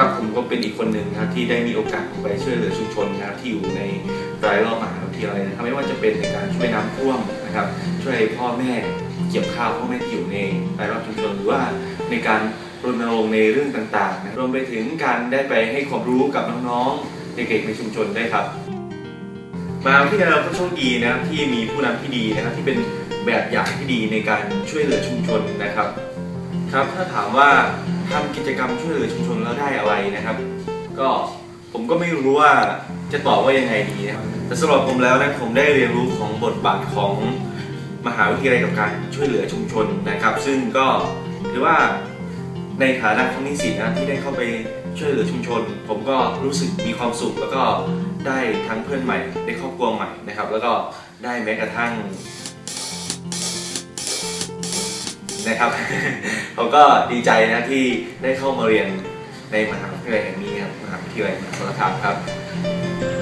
ครับผมก็เป็นอีกคนหนึ่งครับที่ได้มีโอกาสไปช่วยเหลือชุมชนนะครับที่อยู่ในรายรอบมหาวิทยาลัยนะครับไม่ว่าจะเป็นในการช่วยน้ำท่วมนะครับ ช่วยพ่อแม่เกี่ยวข้าวพ่อแม่ที่อยู่ในรายรอบชุมชนหรือว่าในการรณรงค์ในเรื่องต่างๆนะรวมไปถึงการได้ไปให้ความรู้กับน้องๆเด็กๆในชุมชนได้ครับ มาทยาลัยเราก็โชคดีนะครับที่มีผู้นำที่ดีนะครับที่เป็นแบบอย่างที่ดีในการช่วยเหลือชุมชนนะครับ ครับถ้าถามว่า ทำกิจกรรมช่วยเหลือชุมชนแล้วได้อะไรนะครับ ก็ผมก็ไม่รู้ว่าจะตอบว่ายังไงดีนะครับแต่สำหรับผมแล้วนะผมได้เรียนรู้ของบทบาทของมหาวิทยาลัยกับการช่วยเหลือชุมชนนะครับ ซึ่งก็ถือว่าในฐานะของนิสิตนะที่ได้เข้าไปช่วยเหลือชุมชน ผมก็รู้สึกมีความสุข แล้วก็ได้ทั้งเพื่อนใหม่ได้ครอบครัวใหม่นะครับ แล้วก็ได้แม้กระทั่ง นะครับ ผมก็ดีใจนะที่ได้เข้ามาเรียนในมหาวิทยาลัยแห่งนี้ครับมหาวิทยาลัยมหาสารคามครับ